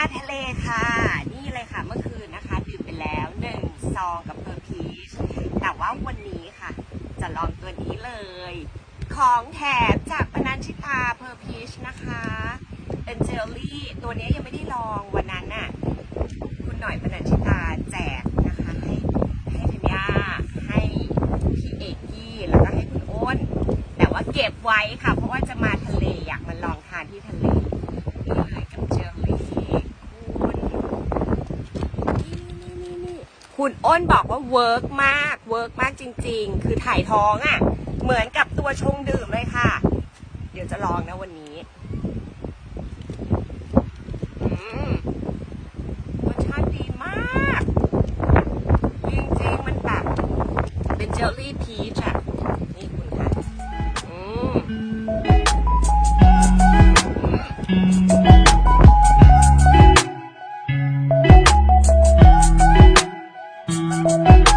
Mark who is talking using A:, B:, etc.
A: าทะเลค่ะ นี่เลยค่ะเมื่อคืนนะคะ ดื่มไปแล้วหนึ่งซองกับเพอร์พีชแต่ว่าวันนี้ค่ะ จะลองตัวนี้เลย ของแถมจากปนัญชิตาเพอร์พีชนะคะเป็นเจลลี่ตัวนี้ยังไม่ได้ลองวันนั้นน่ะคุณหน่อยปนัญชิตาแจกนะคะให้ให้ธัญญาให้พี่เอกกี้แล้วก็ให้คุณอ้นแต่ว่าเก็บไว้ค่ะ เพราะว่าจะมาทะเลอยากมาลองทานที่ทะเลนี่เลยกับเจลลี่คุณนี่นี่นี่นี่ คุณอ้นบอกว่าเวิร์กมาก เวิร์กมากจริง ๆ คือถ่ายท้องอะ่ะ เหมือนกับตัวชงดื่มเลยค่ะ เดี๋ยวจะลองนะวันนี้รสชาติดีมาก จริงๆ มันแบบ เป็นเจลลี่พีชอะนี่คุณค่ะ อืม Thank you.